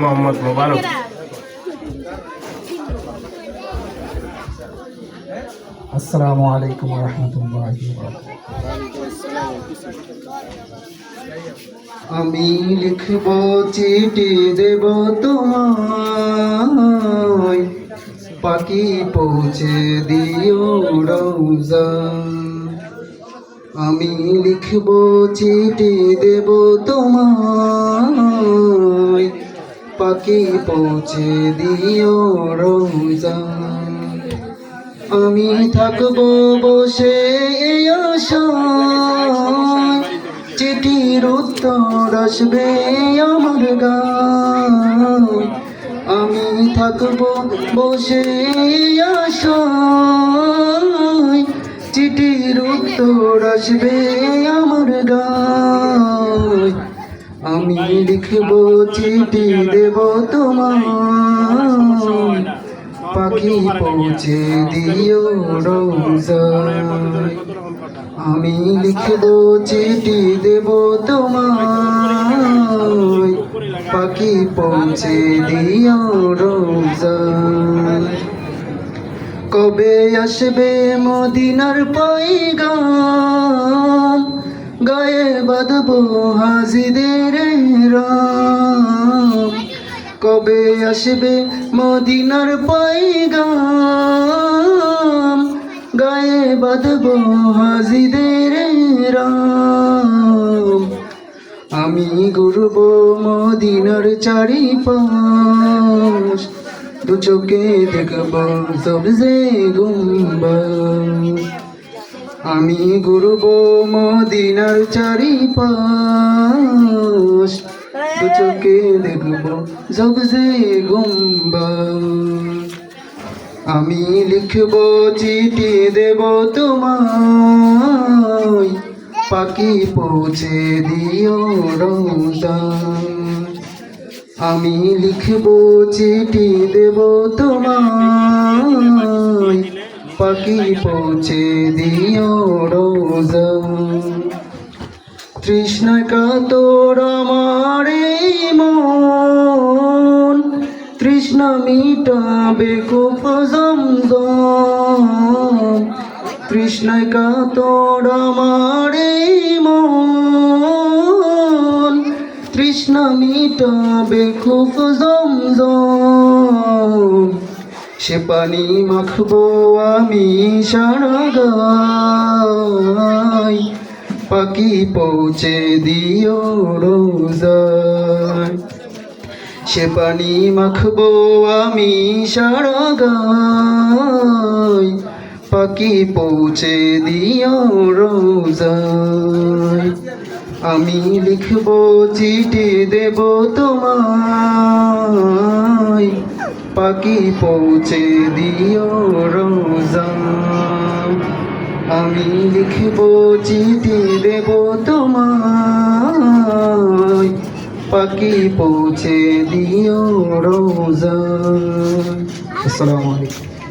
মোহাম্মদ মোবারক। আসসালামু আলাইকুম রহমতুল্লাহ আমি লিখব চিঠি দেব তোমায়। পাখি পৌঁছে দিও রৌজা আমি লিখব চিঠি দেব তোমায়। পাখি পৌঁছে দিও রৌজা আমি থাকব বসে চিঠির উত্তর আসবে আমার গায় আমি থাকব বসে চিঠির উত্তর আসবে আমার গায় আমি লিখব চিঠি দেব তোমায়। পাখি পৌঁছে দিও আমি লিখব চিঠি দেব তোমায়। পাখি পৌঁছে দিও রোজায় কবে আসবে মদিনার পাইগাম গায়ে বাঁধবো হাজিদের কবে আসবে মদিনার পাইগাম গায়ে বাঁধবো হাজিদের আমি ঘুরব মদিনার চারি পাশ দু চোখে দেখব সবজে গুম্বা আমি ঘুরব মদিনার চারি পাশ চোখে দেখব সবজে গুম্বা আমি লিখব চিঠি দেব তোমায়। পাখি পৌঁছে দিও আমি লিখব চিঠি দেব তোমায়। পাখি পৌঁছে দিও রোজা। তৃষ্ণা কাতর আমার মন। তৃষ্ণা মিটাবে জমজম। তৃষ্ণায় কাতর আমার মন। তৃষ্ণা মিটাবে জমজম। সে পানি মাখবো আমি সারা গাই পাখি পৌঁছে দিও রোজায়। সে পানি মাখবো আমি সারা গাই পাখি পৌঁছে দিও রোজায়। আমি লিখব চিঠি দেব তোমায়। পাখি পৌঁছে দিও রোজা। আমি লিখব চিঠি দেব তোমায়। পাখি পৌঁছে দিও রোজা। আসসালামু আলাইকুম।